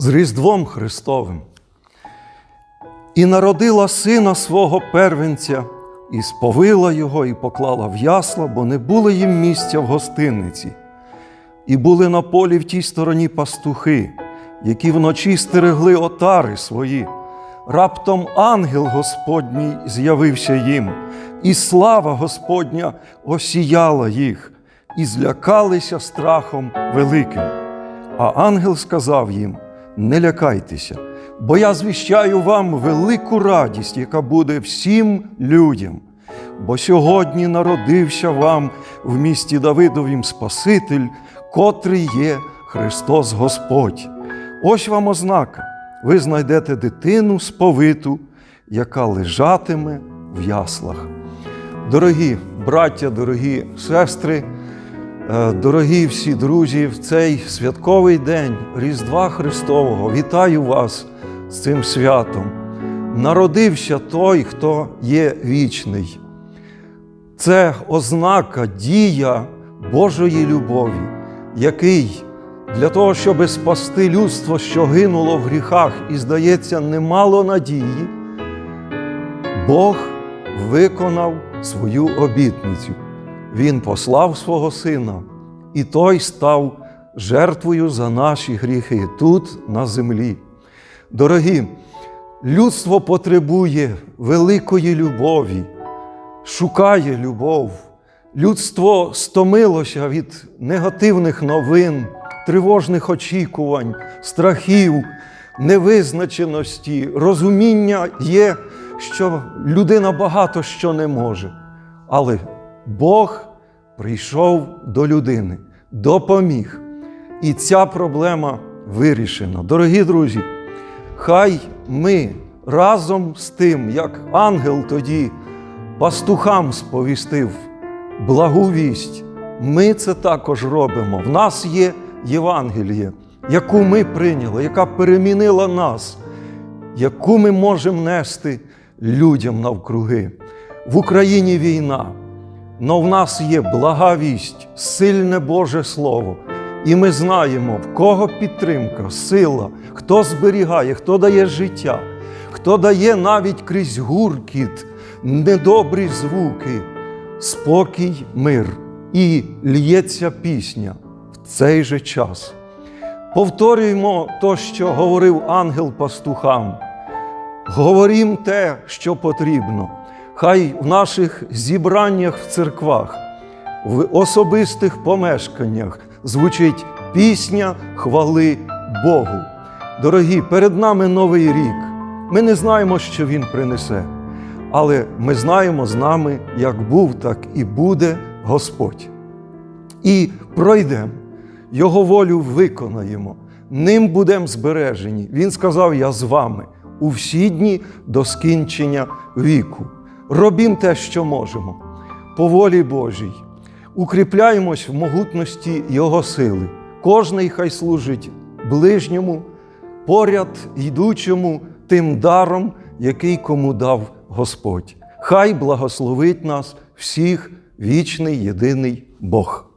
з Різдвом Христовим. І народила сина свого первенця, і сповила його, і поклала в ясла, бо не було їм місця в гостиниці. І були на полі в тій стороні пастухи, які вночі стерегли отари свої. Раптом ангел Господній з'явився їм, і слава Господня осіяла їх, і злякалися страхом великим. А ангел сказав їм: Не лякайтеся, бо я звіщаю вам велику радість, яка буде всім людям. Бо сьогодні народився вам в місті Давидовім Спаситель, котрий є Христос Господь. Ось вам ознака. Ви знайдете дитину сповиту, яка лежатиме в яслах. Дорогі браття, дорогі сестри, Дорогі всі друзі, в цей святковий день Різдва Христового вітаю вас з цим святом. Народився той, хто є вічний. Це ознака, дія Божої любові, який для того, щоб спасти людство, що гинуло в гріхах, і, здається, немало надії, Бог виконав свою обітницю. Він послав свого сина, і той став жертвою за наші гріхи тут, на землі. Дорогі, людство потребує великої любові, шукає любов. Людство стомилося від негативних новин, тривожних очікувань, страхів, невизначеності, розуміння є, що людина багато що не може. Але Бог прийшов до людини, допоміг. І ця проблема вирішена. Дорогі друзі, хай ми разом з тим, як ангел тоді пастухам сповістив благу вість, ми це також робимо. В нас є Євангеліє, яку ми прийняли, яка перемінила нас, яку ми можемо нести людям навкруги. В Україні війна. Но в нас є блага вість, сильне Боже Слово. І ми знаємо, в кого підтримка, сила, хто зберігає, хто дає життя, хто дає навіть крізь гуркіт, недобрі звуки, спокій, мир і лється пісня в цей же час. Повторюємо то, що говорив ангел пастухам. Говорім те, що потрібно. Хай в наших зібраннях в церквах, в особистих помешканнях звучить пісня хвали Богу. Дорогі, перед нами новий рік. Ми не знаємо, що Він принесе, але ми знаємо з нами, як був, так і буде Господь. І пройдемо, Його волю виконаємо, ним будемо збережені. Він сказав: Я з вами у всі дні до скінчення віку. Робім те, що можемо, по волі Божій. Укріпляємось в могутності Його сили. Кожний хай служить ближньому, поряд йдучому тим даром, який кому дав Господь. Хай благословить нас всіх вічний єдиний Бог.